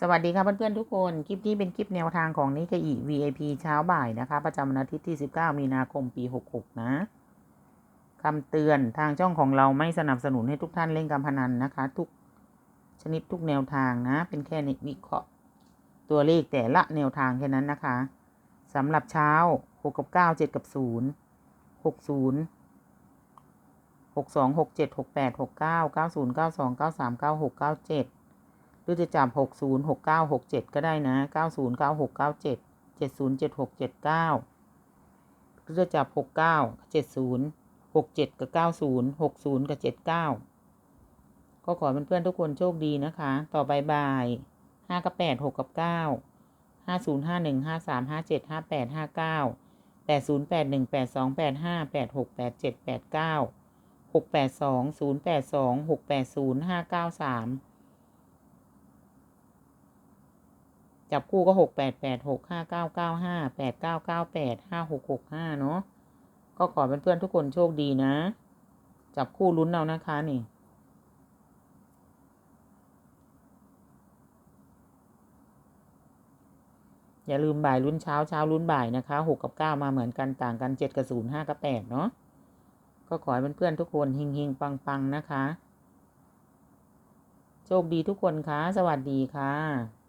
สวัสดีครับเพื่อนๆทุกคน คลิปนี้เป็นคลิปแนวทางของนิกอี VIP เช้าบ่ายนะคะ ประจำวันอาทิตย์ที่ 19 มีนาคมปี 66 นะคำเตือนทางช่องของเราไม่สนับสนุนให้ทุกท่านเล่นการพนันนะคะ ทุกชนิดทุกแนวทางนะ เป็นแค่วิเคราะห์ตัวเลขแต่ละแนวทางแค่นั้นนะคะสำหรับเช้า 6 กับ 9 7 กับ 0 60 62 67 68 69 90 92 93 96 97 หรือจะจับหกศูนย์หกเก้าหกเจ็ดก็ได้นะเก้าศูนย์เก้าหกเก้าเจ็ดเจ็ดศูนย์เจ็ดหกเจ็ดเก้าหรือจะจับหกเก้าเจ็ดศูนย์หกเจ็ดกับเก้าศูนย์หกศูนย์กับเจ็ดเก้าก็ขอเพื่อนๆทุกคนโชคดีนะคะ ต่อไปบ่ายห้ากับแปดหกกับเก้าห้าศูนย์ห้าหนึ่งห้าสามห้าเจ็ดห้าแปดห้าเก้าแปดศูนย์แปดหนึ่งแปดสองแปดห้าแปดหกแปดเจ็ดแปดเก้าหกแปดสองศูนย์แปดสองหกแปดศูนย์ห้าเก้าสาม จับคู่ก็หกแปดแปดหกห้าเก้าเก้าห้าแปดเก้าเก้าแปดห้าหกหกห้าเนาะก็ขอเพื่อนๆทุกคนโชคดีนะ จับคู่ลุ้นเอานะคะนี่อย่าลืมบ่ายลุ้นเช้าเช้าลุ้นบ่ายนะคะหกกับเก้ามาเหมือนกันต่างกันเจ็ดกับศูนย์ห้ากับแปดเนาะก็ขอให้เพื่อนๆทุกคนเฮงๆปังนะคะ โชคดีทุกคนคะสวัสดีค่ะ